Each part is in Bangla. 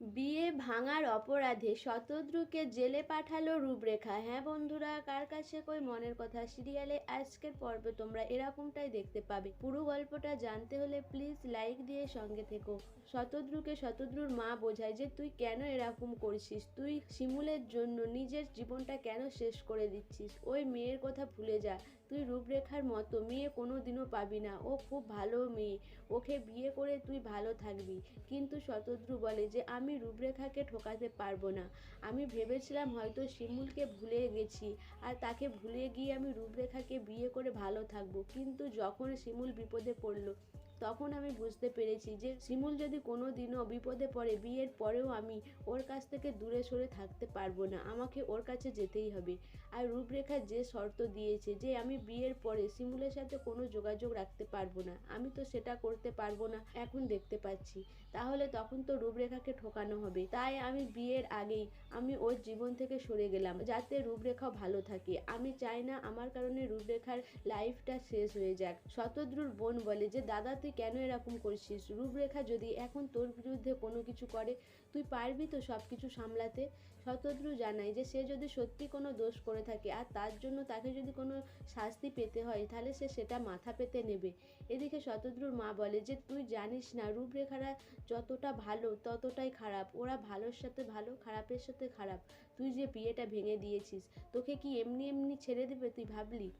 বিয়ে ভাঙার অপরাধে শতদ্রুকে জেলে পাঠালো রূপরেখা। হ্যাঁ বন্ধুরা, কার কাছে কই মনের কথা? সিরিয়ালে আজকের পর্বে তোমরা এরকমটাই দেখতে পাবে। পুরো গল্পটা জানতে হলে প্লিজ লাইক দিয়ে সঙ্গে থেকো। শতদ্রুকে শতদ্রুর মা বোঝায় যে তুই কেন এরকম করছিস? তুই শিমুলের জন্য নিজের জীবনটা কেন শেষ করে দিচ্ছিস? ওই মেয়ের কথা ভুলে যা। তুই রূপরেখার মতো মেয়ে কোনো দিনও পাবি না। ও খুব ভালো মেয়ে। ওকে বিয়ে করে তুই ভালো থাকবি। কিন্তু শতদ্রু বলে যে আমি রূপরেখাকে ঠকাতে পারব না। আমি ভেবেছিলাম হয়তো শিমুলকে ভুলে গেছি আর তাকে ভুলে গিয়ে আমি রূপরেখাকে বিয়ে করে ভালো থাকব। কিন্তু যখন শিমুল বিপদে পড়ল তখন আমি বুঝতে পেরেছি যে শিমুল যদি কোনো দিনও বিপদে পড়ে, বিয়ের পরেও আমি ওর কাছ থেকে দূরে সরে থাকতে পারব না। আমাকে ওর কাছে যেতেই হবে। আর রূপরেখা যে শর্ত দিয়েছে যে আমি বিয়ের পরে শিমুলের সাথে কোনো যোগাযোগ রাখতে পারব না, আমি তো সেটা করতে পারব না, এখন দেখতে পাচ্ছি। তাহলে তখন তো রূপরেখাকে ঠকানো হবে। তাই আমি বিয়ের আগেই আমি ওর জীবন থেকে সরে গেলাম, যাতে রূপরেখাও ভালো থাকে। আমি চাই না আমার কারণে রূপরেখার লাইফটা শেষ হয়ে যাক। শতদ্রুর বোন বলে যে, দাদা তুই কেন এরকম করছিস? রূপরেখা যদি এখন তোর বিরুদ্ধে কোনো কিছু করে, তুই পারবি তো সব কিছু সামলাতে? শতদ্রু জানায় যে সে যদি সত্যি কোনো দোষ করে থাকে আর তার জন্য তাকে যদি কোনো শাস্তি পেতে হয়, তাহলে সে সেটা মাথা পেতে নেবে। এদিকে শতদ্রুর মা বলে যে, তুই জানিস না, রূপরেখারা যতটা ভালো ততটাই খারাপ। ওরা ভালোর সাথে ভালো, খারাপের সাথে খারাপ। তুই যে বিয়েটা ভেঙে দিয়েছিস, তোকে কি এমনি এমনি ছেড়ে দেবে তুই ভাবলি?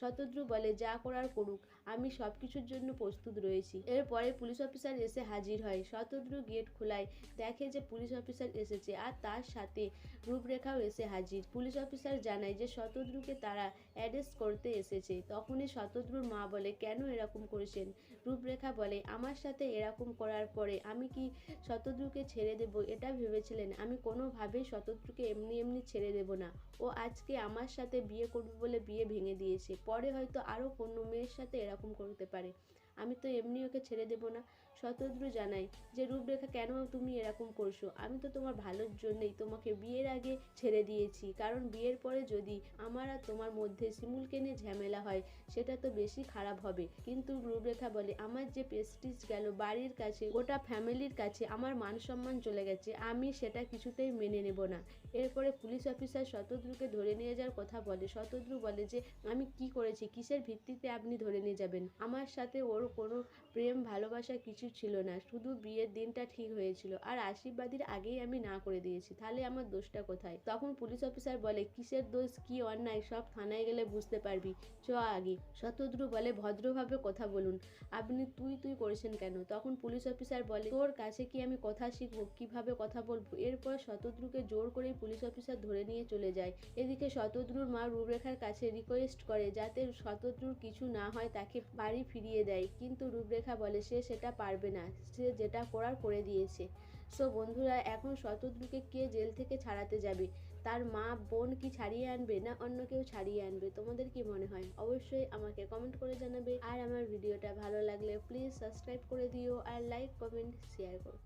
শতদ্রু বলে, যা করার করুক, আমি সব কিছুর জন্য প্রস্তুত রয়েছি। এরপরে পুলিশ অফিসার এসে হাজির হয়। শতদ্রু গেট খোলায়, দেখে যে পুলিশ অফিসার এসেছে আর তার সাথে রূপরেখাও এসে হাজির। পুলিশ অফিসার জানায় যে শতদ্রুকে তারা অ্যারেস্ট করতে এসেছে। তখনই শতদ্রুর মা বলে, কেন এরকম করেছেন? রূপরেখা বলে, আমার সাথে এরকম করার পরে আমি কি শতদ্রুকে ছেড়ে দেব? এটা ভেবেছিলেন। আমি কোনোভাবেই শতদ্রুকে এমনি এমনি ছেড়ে দেব না। ও আজকে আমার সাথে বিয়ে করবে বলে বিয়ে ভেঙে দিয়েছে। পরে হয়তো আরও কোনো মেয়ের সাথে এরকম করতে পারে। আমি তো এমনি ওকে ছেড়ে দেবো না। শতদ্রু জানাই যে, রূপরেখা, কেন তুমি এরকম করছ? আমি তো তোমার ভালোর জন্যই তোমাকে বিয়ের আগে ছেড়ে দিয়েছি। কারণ বিয়ের পরে যদি আমার আর তোমার মধ্যে শিমুলকে নিয়ে ঝামেলা হয়, সেটা তো বেশি খারাপ হবে। কিন্তু রূপরেখা বলে, আমার যে পেস্টিজ গেল বাড়ির কাছে, গোটা ফ্যামিলির কাছে, আমার মান সম্মান চলে গেছে। আমি সেটা কিছুতেই মেনে নেব না। এরপরে পুলিশ অফিসার শতদ্রুকে ধরে নিয়ে যাওয়ার কথা বলে। শতদ্রু বলে যে, আমি কি করেছি? কিসের ভিত্তিতে আপনি ধরে নিয়ে যাবেন? আমার সাথে ওর কোনো প্রেম, ভালোবাসা কিছু ছিল না। শুধু বিয়ের দিনটা ঠিক হয়েছিল। আর আশীর্বাদীর আগেই আমি না করে দিয়েছি। তাহলে আমার দোষটা কোথায়? তখন পুলিশ অফিসার বলে, কিসের দোষ? কি অন্যায়? সব থানায় গেলে বুঝতে পারবি। চ আগে। শতদ্রু বলে, ভদ্রভাবে কথা বলুন। আপনি তুই তুই করেছেন কেন? তখন পুলিশ অফিসার বলে, তোর কাছে কি আমি কথা শিখব? কীভাবে কথা বলব? এরপর শতদ্রুকে জোর করেই পুলিশ অফিসার ধরে নিয়ে চলে যায়। এদিকে শতদ্রুর মা রূপরেখার কাছে রিকোয়েস্ট করে, যাতে শতদ্রুর কিছু না হয়, তাকে বাড়ি ফিরিয়ে দেয়। কিন্তু রূপরেখা বলে, সে সেটা পারবে না, সে যেটা করার করে দিয়েছে। সো বন্ধুরা, এখন শতদ্রুকে কে জেল থেকে ছাড়াতে যাবে? তার মা, বোন কি ছাড়িয়ে আনবে না অন্য কেউ ছাড়িয়ে আনবে? তোমাদের কি মনে হয়? অবশ্যই আমাকে কমেন্ট করে জানাবে। আর আমার ভিডিওটা ভালো লাগলে প্লিজ সাবস্ক্রাইব করে দিও। আর লাইক কমেন্ট শেয়ার করো।